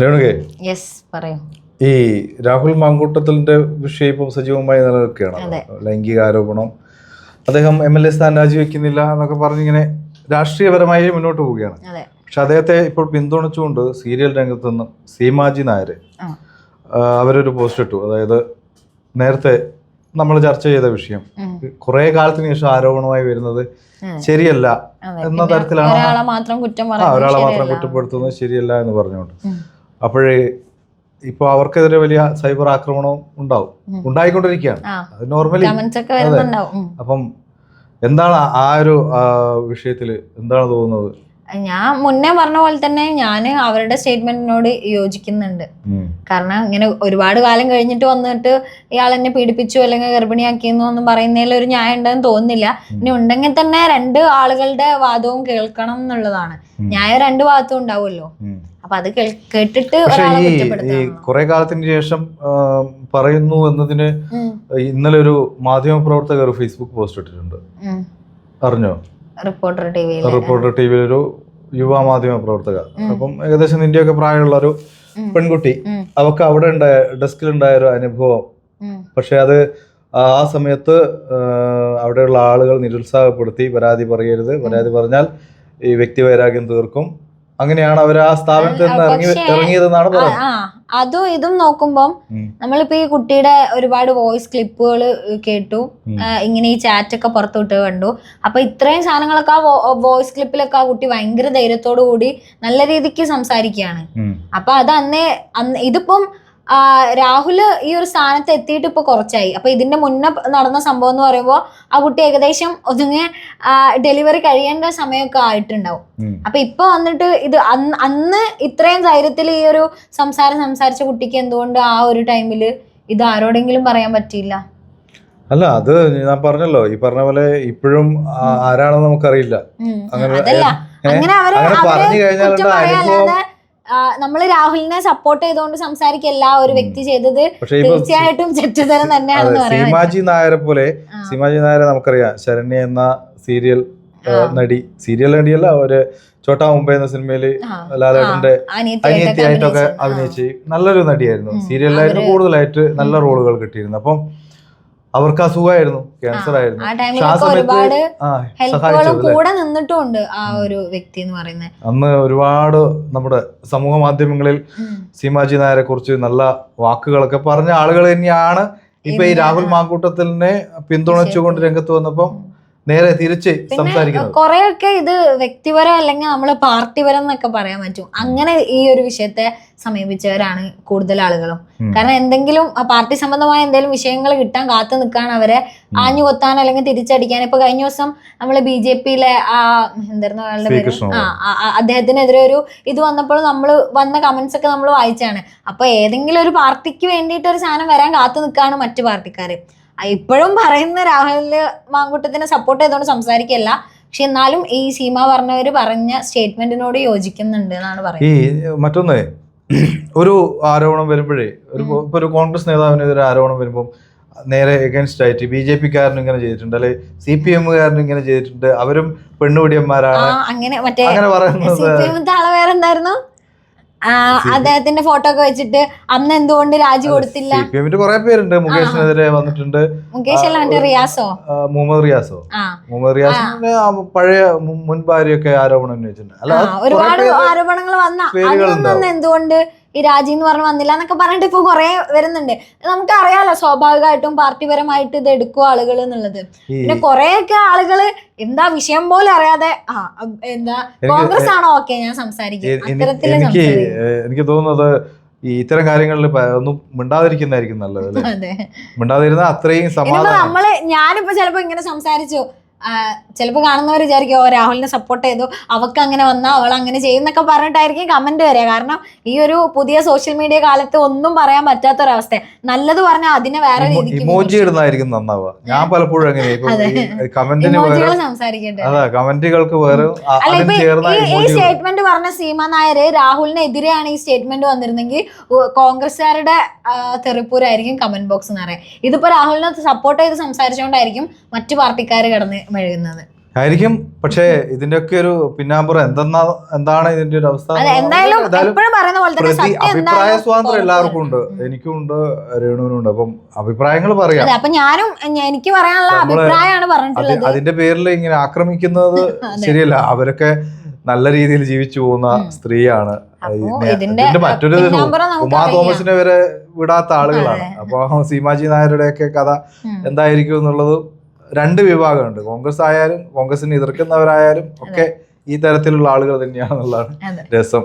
രേണുകെ yes പറയൂ. ഈ രാഹുൽ മാങ്കൂട്ടത്തിന്റെ വിഷയം ഇപ്പം സജീവമായി നിലനിൽക്കുകയാണ്. ലൈംഗിക ആരോപണം അദ്ദേഹം എം എൽ എ സ്ഥാനം രാജിവെക്കുന്നില്ല എന്നൊക്കെ പറഞ്ഞിങ്ങനെ രാഷ്ട്രീയപരമായി മുന്നോട്ട് പോവുകയാണ്. പക്ഷെ അദ്ദേഹത്തെ ഇപ്പോൾ പിന്തുണച്ചുകൊണ്ട് സീരിയൽ രംഗത്ത് നിന്നും സീമാജി നായർ അവരൊരു പോസ്റ്റ് ഇട്ടു. അതായത് നേരത്തെ നമ്മൾ ചർച്ച ചെയ്ത വിഷയം. കുറെ കാലത്തിന് ശേഷം ആരോപണമായി വരുന്നത് ശരിയല്ല എന്ന തരത്തിലാണ്. ഒരാളെ മാത്രം കുറ്റപ്പെടുത്തുന്നത് ശരിയല്ല എന്ന് പറഞ്ഞുകൊണ്ട്. അപ്പോഴേ ഇപ്പോൾ അവർക്കെതിരെ വലിയ സൈബർ ആക്രമണവും ഉണ്ടാവും. ഉണ്ടായിക്കൊണ്ടിരിക്കുകയാണ്. അത് നോർമലി അപ്പം എന്താണ് ആ- ഒരു വിഷയത്തിൽ എന്താണ് തോന്നുന്നത്? ഞാൻ മുന്നേ പറഞ്ഞ പോലെ തന്നെ ഞാൻ അവരുടെ സ്റ്റേറ്റ്മെന്റിനോട് യോജിക്കുന്നുണ്ട്. കാരണം ഇങ്ങനെ ഒരുപാട് കാലം കഴിഞ്ഞിട്ട് വന്നിട്ട് ഇയാൾ എന്നെ പീഡിപ്പിച്ചു അല്ലെങ്കിൽ ഗർഭിണിയാക്കിയെന്നോ ഒന്നും പറയുന്നതിൽ ഒരു ന്യായം ഉണ്ടെന്ന് തോന്നുന്നില്ല. ഇനി ഉണ്ടെങ്കിൽ തന്നെ രണ്ട് ആളുകളുടെ വാദവും കേൾക്കണം എന്നുള്ളതാണ്. ന്യായം രണ്ട് ഭാഗത്തും ഉണ്ടാവുമല്ലോ. അപ്പൊ അത് കേട്ടിട്ട് ഈ കുറെ കാലത്തിന് ശേഷം പറയുന്നു എന്നതിന് ഇന്നലെ ഒരു മാധ്യമ പ്രവർത്തകർ ഫേസ്ബുക്ക് പോസ്റ്റ് ഇട്ടിട്ടുണ്ട്. അറിഞ്ഞോ? റിപ്പോർട്ടർ ടി വിയിൽ റിപ്പോർട്ടർ ടി വിയിൽ ഒരു യുവ മാധ്യമ പ്രവർത്തക അപ്പം ഏകദേശം നിന്റെയൊക്കെ പ്രായമുള്ള ഒരു പെൺകുട്ടി. അവക്ക് അവിടെ ഉണ്ടായ ഡെസ്കിലുണ്ടായ ഒരു അനുഭവം. പക്ഷെ അത് ആ സമയത്ത് അവിടെയുള്ള ആളുകൾ നിരുത്സാഹപ്പെടുത്തി പരാതി പറയരുത്. പരാതി പറഞ്ഞാൽ ഈ വ്യക്തി വൈരാഗ്യം തീർക്കും. അങ്ങനെയാണ് അവർ ആ സ്ഥാപനത്തിൽ നിന്ന് ഇറങ്ങി ഇറങ്ങിയതെന്നാണ് പറയുന്നത്. അതും ഇതും നോക്കുമ്പം. നമ്മളിപ്പോ ഈ കുട്ടിയുടെ ഒരുപാട് വോയിസ് ക്ലിപ്പുകൾ കേട്ടു. ഇങ്ങനെ ഈ ചാറ്റ് ഒക്കെ പുറത്തു വിട്ട് കണ്ടു. അപ്പൊ ഇത്രയും സാധനങ്ങളൊക്കെ ആ വോയിസ് ക്ലിപ്പിലൊക്കെ ആ കുട്ടി ഭയങ്കര ധൈര്യത്തോടു കൂടി നല്ല രീതിക്ക് സംസാരിക്കുകയാണ്. അപ്പൊ അത് അന്ന് ഇതിപ്പം ആ, രാഹുൽ ഈ ഒരു സ്ഥാനത്ത് എത്തിയിട്ട് ഇപ്പൊ കുറച്ചായി. അപ്പോൾ ഇതിന്റെ മുന്നേ നടന്ന സംഭവം എന്ന് പറയുമ്പോൾ ആ കുട്ടി ഏകദേശം ഒതുങ്ങി ഡെലിവറി കഴിയേണ്ട സമയമൊക്കെ ആയിട്ടുണ്ടാവും. അപ്പൊ ഇപ്പൊ വന്നിട്ട് ഇത് അന്ന് ഇത്രയും ധൈര്യത്തിൽ ഈ ഒരു സംസാരം സംസാരിച്ച കുട്ടിക്ക് എന്തുകൊണ്ട് ആ ഒരു ടൈമിൽ ഇത് ആരോടെങ്കിലും പറയാൻ പറ്റിയില്ല? അല്ല അത് ഞാൻ പറഞ്ഞല്ലോ. ഈ പറഞ്ഞ പോലെ ഇപ്പോഴും ആരാണെന്ന് നമുക്കറിയില്ല. അങ്ങനെ- അങ്ങനെ പറഞ്ഞു കഴിഞ്ഞാൽ അനുഭവം നമ്മൾ രാഹുലിനെ സപ്പോർട്ട് ചെയ്തുകൊണ്ട് സംസാരിക്കല്ല ഒരു വ്യക്തി ചെയ്തത് തീർച്ചയായിട്ടും ചെറ്റുതരം തന്നെയാണ് തന്നെയാണെന്ന് സീമാജി നായരെ പോലെ സീമാജി നായരെ നമുക്കറിയാം ശരണ്യ എന്ന സീരിയൽ. നടി സീരിയൽ നടിയല്ല ഒരു ചോട്ടാ മുംബൈ എന്ന സിനിമയിൽ ലാലേട്ടന്റെ അനിയത്തിയായിട്ടൊക്കെ അഭിനയിച്ച്. നല്ലൊരു നടിയായിരുന്നു. ഉം. സീരിയലിലായിരുന്നു കൂടുതലായിട്ട് നല്ല റോളുകൾ കിട്ടിയിരുന്നു അപ്പം അവർക്ക് അസുഖമായിരുന്നു ക്യാൻസർ ആയിരുന്നു. ഒരുപാട് കൂടെ നിന്നിട്ടുണ്ട് ആ ഒരു വ്യക്തി എന്ന് പറയുന്നത്. അന്ന് ഒരുപാട് നമ്മുടെ സമൂഹ മാധ്യമങ്ങളിൽ സീമാജി നായരെ കുറിച്ച് നല്ല വാക്കുകളൊക്കെ പറഞ്ഞ ആളുകൾ തന്നെയാണ്. ഇപ്പൊ ഈ രാഹുൽ മാങ്കൂട്ടത്തിനെ പിന്തുണച്ചുകൊണ്ട് രംഗത്ത് വന്നപ്പം നേരെ തിരിച്ച് സംസാരിക്കുന്നത്. കുറെയൊക്കെ ഇത് വ്യക്തിപരം അല്ലെങ്കിൽ നമ്മൾ പാർട്ടിപരം എന്നൊക്കെ പറയാൻ പറ്റും. അങ്ങനെ ഈ ഒരു വിഷയത്തെ സമീപിച്ചവരാണ് കൂടുതൽ ആളുകളും. കാരണം എന്തെങ്കിലും പാർട്ടി സംബന്ധമായ എന്തെങ്കിലും വിഷയങ്ങൾ കിട്ടാൻ കാത്തു നിൽക്കാൻ അവരെ ആഞ്ഞു കൊത്താൻ അല്ലെങ്കിൽ തിരിച്ചടിക്കാൻ ഇപ്പൊ കഴിഞ്ഞ ദിവസം നമ്മൾ ബി ജെ പിയിലെ ആ എന്തായിരുന്നു അയാളുടെ പേര്? ആ അദ്ദേഹത്തിനെതിരെ ഒരു ഇത് വന്നപ്പോൾ നമ്മൾ വന്ന കമന്റ്സ് ഒക്കെ നമ്മൾ വായിച്ചാണ്. അപ്പൊ ഏതെങ്കിലും ഒരു പാർട്ടിക്ക് വേണ്ടിയിട്ട് ഒരു സാധനം വരാൻ കാത്തു നിൽക്കുകയാണ് മറ്റു പാർട്ടിക്കാര്. ഇപ്പോഴും പറയുന്ന രാഹുലിന് മാങ്കുട്ടത്തിനെ സപ്പോർട്ട് ചെയ്തുകൊണ്ട് സംസാരിക്കല്ല. പക്ഷെ എന്നാലും ഈ സീമ പറഞ്ഞവര് പറഞ്ഞ സ്റ്റേറ്റ്മെന്റിനോട് യോജിക്കുന്നുണ്ട് എന്നാണ് ഈ പറയുന്നത്. മറ്റൊന്ന് ഒരു ആരോപണം വരുമ്പോഴേ ഒരു ഇപ്പൊ ഒരു കോൺഗ്രസ് നേതാവിനെതിരെ ആരോപണം വരുമ്പോൾ നേരെ എഗൻസ്റ്റ് ആയിട്ട് ബി ജെ പിക്കാരനും ഇങ്ങനെ ചെയ്തിട്ടുണ്ട്. അല്ലെ സി പി എമ്മുകാരനും ഇങ്ങനെ ചെയ്തിട്ടുണ്ട്. അവരും പെണ്ണുപിടിയന്മാരാണ്. അങ്ങനെ മറ്റേ അങ്ങനെ സി പറയുന്നത് അദ്ദേഹത്തിന്റെ ഫോട്ടോ ഒക്കെ വെച്ചിട്ട് അന്ന് എന്തുകൊണ്ട് രാജി കൊടുത്തില്ല? സി പി കുറെ പേരുണ്ട്. മുകേഷിനെതിരെ വന്നിട്ടുണ്ട്. മുകേഷ് അല്ല മറ്റേ റിയാസോ? മുഹമ്മദ് റിയാസോ. മുഹമ്മദ് റിയാസിന്റെ പഴയ മുൻ ഭാര്യയൊക്കെ ആരോപണം ഉന്നയിച്ചിട്ടുണ്ട്. ഒരുപാട് ആരോപണങ്ങൾ വന്ന. എന്തുകൊണ്ട് ഈ രാജി എന്ന് പറഞ്ഞ് വന്നില്ല എന്നൊക്കെ പറഞ്ഞിട്ട് ഇപ്പൊ കുറെ വരുന്നുണ്ട്. നമുക്ക് അറിയാലോ സ്വാഭാവികമായിട്ടും പാർട്ടിപരമായിട്ട് ഇത് എടുക്കും ആളുകൾ എന്നുള്ളത്. പിന്നെ കുറേയൊക്കെ ആളുകൾ എന്താ വിഷയം പോലും അറിയാതെ ആ എന്താ കോൺഗ്രസ് ആണോ ഓക്കെ ഞാൻ സംസാരിക്കും. എനിക്ക് എനിക്ക് തോന്നുന്നത് ഈ ഇത്തരം കാര്യങ്ങളിൽ ഒന്നും മിണ്ടാതിരിക്കുന്നതായിരിക്കും നല്ലത് മിണ്ടാതിരുന്ന അത്രയും സമാധാനം. നമ്മൾ ഞാനിപ്പോ ചിലപ്പോ ഇങ്ങനെ സംസാരിച്ചു. ആ, ചിലപ്പോ കാണുന്നവർ വിചാരിക്കും ഓ രാഹുലിനെ സപ്പോർട്ട് ചെയ്തു. അവൾക്ക് അങ്ങനെ വന്നാൽ അവൾ അങ്ങനെ ചെയ്യുന്നൊക്കെ പറഞ്ഞിട്ടായിരിക്കും കമന്റ് വരിക. കാരണം ഈ ഒരു പുതിയ സോഷ്യൽ മീഡിയ കാലത്ത് ഒന്നും പറയാൻ പറ്റാത്തൊരവസ്ഥ. നല്ലത് പറഞ്ഞാൽ അതിനെ വേറെ രീതിക്ക് ഇമോജി ഇടുന്നതായിരിക്കും നന്നാവുക. ഞാൻ പലപ്പോഴും അങ്ങനെ കമന്റിന് അതാ. കമന്റുകൾക്ക് വേറെ ഈ- സ്റ്റേറ്റ്മെന്റ് പറഞ്ഞ സീമ നായർ രാഹുലിനെതിരെയാണ് ഈ സ്റ്റേറ്റ്മെന്റ് വന്നിരുന്നെങ്കിൽ കോൺഗ്രസ്സുകാരുടെ തെറിപ്പൂരായിരിക്കും കമന്റ് ബോക്സ് എന്ന് പറയാം ഇതിപ്പോ രാഹുലിനെ സപ്പോർട്ട് ചെയ്ത് സംസാരിച്ചുകൊണ്ടായിരിക്കും മറ്റു പാർട്ടിക്കാർ കിടന്ന് മെഴുകുന്നത്. ആയിരിക്കും. പക്ഷേ ഇതിന്റെയൊക്കെ ഒരു പിന്നാമ്പുറം എന്തെന്നാ എന്താണ് ഇതിന്റെ ഒരു അവസ്ഥ എന്തായാലും അഭിപ്രായ സ്വാതന്ത്ര്യം എല്ലാവർക്കും ഉണ്ട്. എനിക്കും ഉണ്ട് രേണുവിനും ഉണ്ട് അപ്പം അഭിപ്രായങ്ങൾ പറയാം. അപ്പൊ ഞാനും എനിക്ക് പറയാനുള്ള അഭിപ്രായമാണ് പറഞ്ഞിട്ടുള്ളത്. അതിന്റെ പേരിൽ ഇങ്ങനെ ആക്രമിക്കുന്നത് ശരിയല്ല. അവരൊക്കെ നല്ല രീതിയിൽ ജീവിച്ചു പോകുന്ന സ്ത്രീയാണ്. ഇതിന്റെ മറ്റൊരു ഉമാ തോമസിനെ വരെ വിടാത്ത ആളുകളാണ്. അപ്പൊ സീമാജി നായരുടെ ഒക്കെ കഥ എന്തായിരിക്കും എന്നുള്ളത് രണ്ട് വിഭാഗമുണ്ട്. കോൺഗ്രസ് ആയാലും കോൺഗ്രസിന് എതിർക്കുന്നവരായാലും ഒക്കെ ഈ തരത്തിലുള്ള ആളുകൾ തന്നെയാണെന്നുള്ളതാണ് രസം.